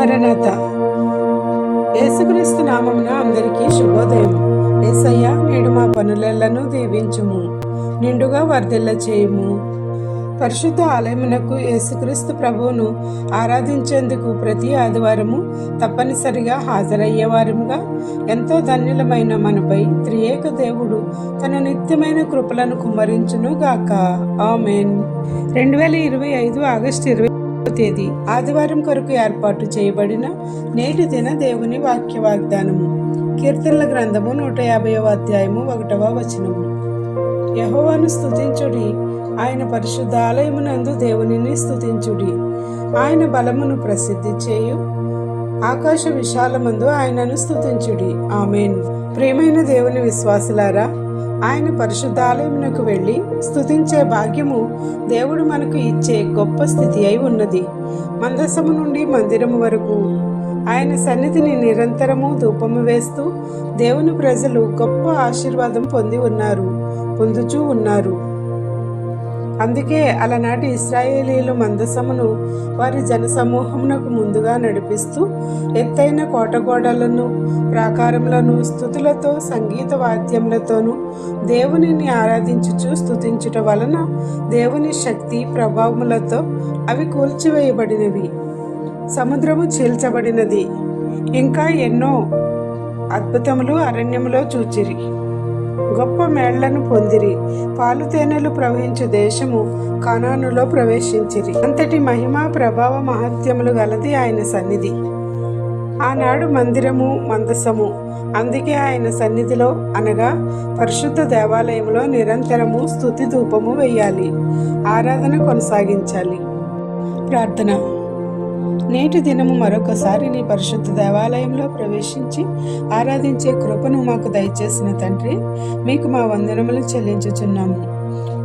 మరణత. యేసుక్రీస్తు నామమున అందరికీ శుభోదయం. ఏసయ్య నేడు మా పనులను దీవించుము నిండుగా వర్ధిల్ల చేయము. పరిశుద్ధ ఆలయమునకు యేసుక్రీస్తు ప్రభువును ఆరాధించేందుకు ప్రతి ఆదివారము తప్పనిసరిగా హాజరయ్యేవారముగా ఎంతో ధన్యులమైన మనపై త్రియేక దేవుడు తన నిత్యమైన కృపలను కుమ్మరించును గాక ఆమెన్. రెండు వేల ఇరవై ఐదు ఆగస్టు ఇరవై తేదీ ఆదివారం కొరకు ఏర్పాటు చేయబడిన నేటి దిన దేవుని వాక్య వాగ్దానము కీర్తనల గ్రంథము నూట యాభైవ అధ్యాయము ఒకటవ వచనము. యహోవాను స్థుతించుడి ఆయన పరిశుద్ధ ఆలయమునందు దేవునిని స్థుతించుడి ఆయన బలమును ప్రసిద్ధి చేయు. ఆకాశ విశాలమందు ఆయనను స్థుతించుడి ఆమెన్. ప్రియమైన దేవుని విశ్వాసులారా ఆయన పరిశుద్ధాలయమునకు వెళ్ళి స్థుతించే భాగ్యము దేవుడు మనకు ఇచ్చే గొప్ప స్థితి అయి ఉన్నది. మందసము నుండి మందిరము వరకు ఆయన సన్నిధిని నిరంతరము ధూపము వేస్తూ దేవుని ప్రజలు గొప్ప ఆశీర్వాదం పొంది ఉన్నారు పొందుచూ ఉన్నారు. అందుకే అలనాటి ఇస్రాయేలీలు మందసమును వారి జనసమూహమునకు ముందుగా నడిపిస్తూ ఎత్తైన కోటగోడలను ప్రాకారములను స్థుతులతో సంగీత వాద్యములతోనూ దేవునిని ఆరాధించుచు స్థుతించుట వలన దేవుని శక్తి ప్రభావములతో అవి కూల్చివేయబడినవి. సముద్రము చీల్చబడినది. ఇంకా ఎన్నో అద్భుతములు అరణ్యములో చూచిరి. గొప్ప మేళ్ళను పొందిరి. పాలు తేనెలు ప్రవహించు దేశము కానానులో ప్రవేశించిరి. అంతటి మహిమ ప్రభావ మహత్యములు గలది ఆయన సన్నిధి. ఆనాడు మందిరము మందసము. అందుకే ఆయన సన్నిధిలో అనగా పరిశుద్ధ దేవాలయంలో నిరంతరము స్థుతి ధూపము వేయాలి. ఆరాధన కొనసాగించాలి. ప్రార్థన. నేటి దినము మరొకసారి నీ పరిశుద్ధ దేవాలయంలో ప్రవేశించి ఆరాధించే కృపను మాకు దయచేసిన తండ్రి మీకు మా వందనములు చెల్లించుచున్నాము.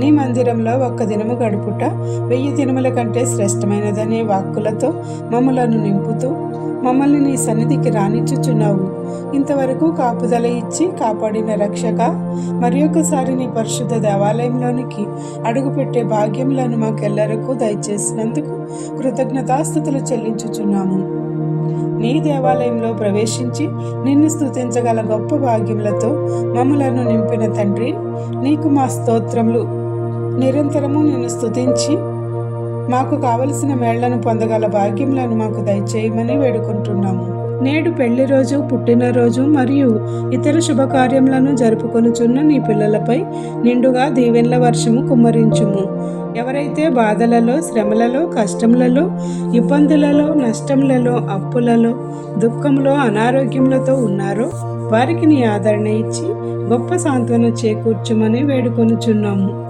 నీ మందిరంలో ఒక్క దినము గడుపుట వెయ్యి దినముల కంటే శ్రేష్టమైనదనే వాక్కులతో మమ్మలను నింపుతూ మమ్మల్ని నీ సన్నిధికి రాణించుచున్నావు ఇంతవరకు కాపుదల ఇచ్చి కాపాడిన రక్షక మరి ఒకసారి నీ పరిశుద్ధ దేవాలయంలోనికి అడుగుపెట్టే భాగ్యములను మాకెల్లరకు దయచేసినందుకు కృతజ్ఞతాస్థుతులు చెల్లించుచున్నాము. నీ దేవాలయంలో ప్రవేశించి నిన్ను స్తుతించగల గొప్ప భాగ్యములతో మమ్మలను నింపిన తండ్రి నీకు మా స్తోత్రములు నిరంతరము నిన్ను స్తుతించి మాకు కావలసిన మేళ్ళను పొందగల భాగ్యములను మాకు దయచేయమని వేడుకుంటున్నాము. నేడు పెళ్ళి రోజు పుట్టినరోజు మరియు ఇతర శుభకార్యములను జరుపుకొనుచున్న నీ పిల్లలపై నిండుగా దీవెన్ల వర్షము కుమ్మరించుము. ఎవరైతే బాధలలో శ్రమలలో కష్టములలో ఇబ్బందులలో నష్టములలో అప్పులలో దుఃఖంలో అనారోగ్యములతో ఉన్నారో వారికి నీ ఆదరణ ఇచ్చి గొప్ప సాంత్వన చేకూర్చుమని వేడుకొనుచున్నాము.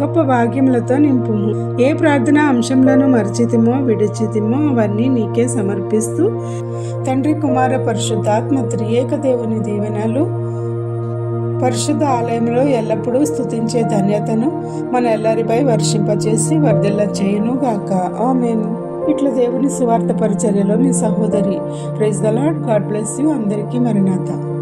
గొప్ప భాగ్యములతో నింపుము. ఏ ప్రార్థన అంశంలను మర్చితిమో విడిచితిమో అవన్నీ నీకే సమర్పిస్తూ తండ్రి కుమార పరిశుద్ధాత్మ త్రియేక దేవుని దీవెనలు పరిశుద్ధ ఆలయంలో ఎల్లప్పుడూ స్థుతించే ధన్యతను మన ఎల్లరిపై వర్షింపచేసి వర్ధిల్ల చేయును గాక ఆమెన్. ఇట్లా దేవుని సువార్త పరిచర్యలో మీ సహోదరి. Praise the Lord God bless you. అందరికీ మరినాథ